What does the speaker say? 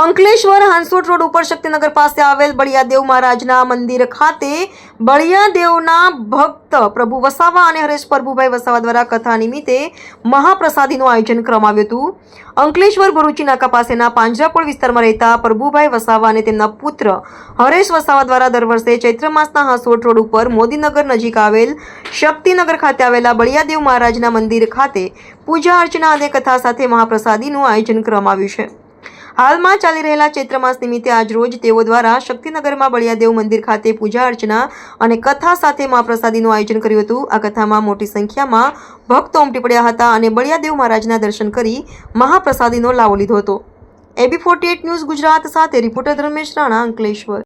Ankleshwar Hansot road ઉપર શક્તિનગર પાસે આવેલ બળિયાદેવ મહારાજના મંદિર ખાતે બળિયાદેવના ભક્ત પ્રભુ વસાવા અને હરેશ પ્રભુભાઈ વસાવા દ્વારા કથા નિમિત્તે મહાપ્રસાદીનું આયોજન કરવામાં આવ્યું હતું. અંકલેશ્વર ભરૂચી નાકા પાસેના પાંજરાપોળ વિસ્તારમાં રહેતા પ્રભુભાઈ વસાવા અને તેમના પુત્ર હરેશ વસાવા દ્વારા દર વર્ષે ચૈત્ર માસના હાંસોટ રોડ ઉપર મોદીનગર નજીક આવેલ શક્તિનગર ખાતે આવેલા બળિયાદેવ મહારાજના મંદિર ખાતે પૂજા અર્ચના અને કથા સાથે મહાપ્રસાદીનું આયોજન કરવામાં આવ્યું છે. હાલમાં ચાલી રહેલા ચૈત્ર માસ નિમિત્તે આજરોજ તેઓ દ્વારા શક્તિનગરમાં બળિયાદેવ મંદિર ખાતે પૂજા અર્ચના અને કથા સાથે મહાપ્રસાદીનું આયોજન કર્યું હતું. આ કથામાં મોટી સંખ્યામાં ભક્તો ઉમટી પડ્યા હતા અને બળિયાદેવ મહારાજના દર્શન કરી મહાપ્રસાદીનો લાવો લીધો હતો. એબી ફોર્ટી ન્યૂઝ ગુજરાત સાથે રિપોર્ટર ધર્મેશ રાણા અંકલેશ્વર.